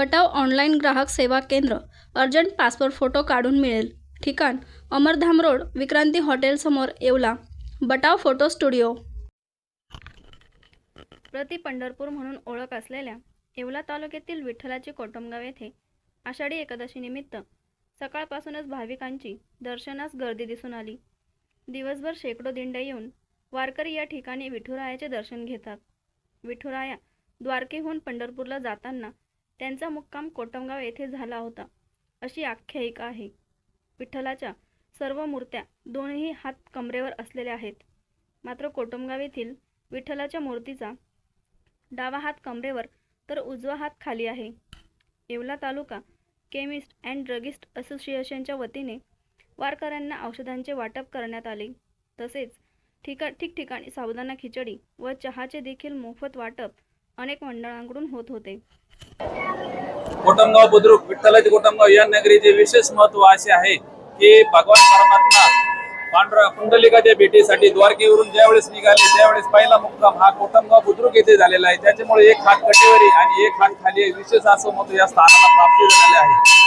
बटाव online ग्राहक सेवा केंद्र अर्जंट पासपोर्ट फोटो काढून मिळेल. ठिकाण अमरधाम रोड विक्रांती हॉटेलसमोर येवला. Batav photo studio. प्रति पंढरपूर म्हणून ओळख असलेल्या येवला तालुक्यातील विठ्ठलाची कोटमगाव येथे आषाढी एकादशीनिमित्त सकाळपासूनच भाविकांची दर्शनास गर्दी दिसून आली. दिवसभर शेकडो दिंड्या येऊन वारकरी या ठिकाणी विठुरायाचे दर्शन घेतात. विठुराया द्वारकेहून पंढरपूरला जाताना त्यांचा मुक्काम कोटमगाव येथे झाला होता. अशी आख्यायिका आहे. विठ्ठलाच्या सर्व मूर्त्या दोनही हात कमरेवर असलेल्या आहेत. मात्र कोटमगाव येथील विठ्ठलाच्या मूर्तीचा डावा हात कमरेवर तर उजवा हात खाली आहे. Yeola taluka chemist and druggist असोसिएशनच्या वतीने वारकऱ्यांना औषधांचे वाटप करण्यात आले. तसेच ठिका ठिकठिकाणी साबुदाणा खिचडी व चहाचे देखील मोफत वाटप अनेक मंडळांकडून होत होते. कोटमगाव बुद्रुक विठ्ठलाचे कोटमगाव या नगरीचे विशेष महत्त्व असे आहे की भगवान परमात्मा पांढरा कुंडलिकाच्या भेटीसाठी द्वारकेवरून ज्यावेळेस निघाले त्यावेळेस पहिला मुक्काम हा कोटमगाव बुद्रुक येथे झालेला आहे. त्याच्यामुळे एक हात कटेवरी आणि एक हात खाली विशेष असं महत्त्व या स्थानाला प्राप्त झालेले आहे.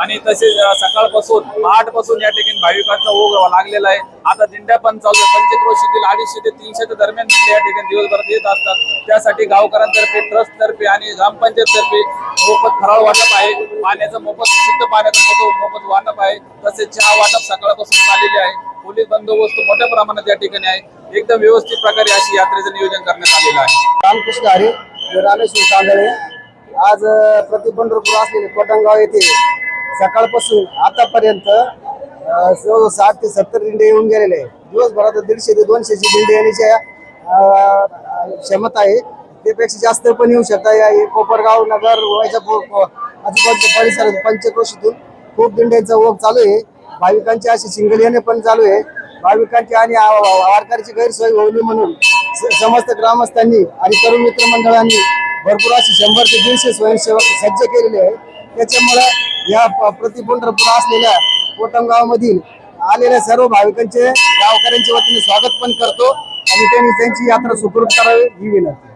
आणि तसेच सकाळपासून पहाटपासून या ठिकाणी भाविकांचा ओघ लागलेला आहे. आता दिंड्या पण चालू आहे पंचक्रोशीतील अडीचशे ते तीनशेच्या दरम्यान दिंड्या या ठिकाणी दिवसभरात येत असतात. त्यासाठी गावकऱ्यांतर्फे ट्रस्ट तर्फे आणि ग्रामपंचायत तर्फे मोफत फराळ वाटप आहे. पाण्याचं मोफत शुद्ध पाण्याचं मोफत मोफत वाटप आहे. तसेच चहा वाटप सकाळपासून चाललेले आहे. पोलीस बंदोबस्त मोठ्या प्रमाणात या ठिकाणी आहे. एकदम व्यवस्थित प्रकारे अशी यात्रेचं नियोजन करण्यात आलेलं आहे. रामकृष्ण हरी रामेश्वर कांदळे आज प्रतिपंढरपूर असलेले कोटंगाव येथे सकाळपासून आतापर्यंत अ, साठ ते सत्तर दिंडे येऊन गेलेले आहे दिवसभरात दीडशे ते दोनशेची दिंडे येण्याच्या क्षमता आहे. त्यापेक्षा जास्त पण येऊ शकता या कोपरगाव नगर वैजापूर आजूबाजूच्या परिसरात पंचक्रोशीतून खूप दिंड्यांचा ओघ चालू आहे. भाविकांची अशी शिंगल येणे पण चालू आहे. भाविकांची आणि आ- वारकऱ्याची गैरसोय होईल म्हणून स- समस्त ग्रामस्थांनी आणि तरुण मित्र मंडळांनी भरपूर अशी शंभर ते दीडशे स्वयंसेवक सज्ज केलेले आहे त्याच्यामुळे या प्रतिपंढरपूर असलेल्या कोटमगावमधील आलेल्या सर्व भाविकांचे गावकऱ्यांच्या वतीने स्वागत पण करतो आणि त्यांनी त्यांची यात्रा सुखरूप करावी ही विनंती.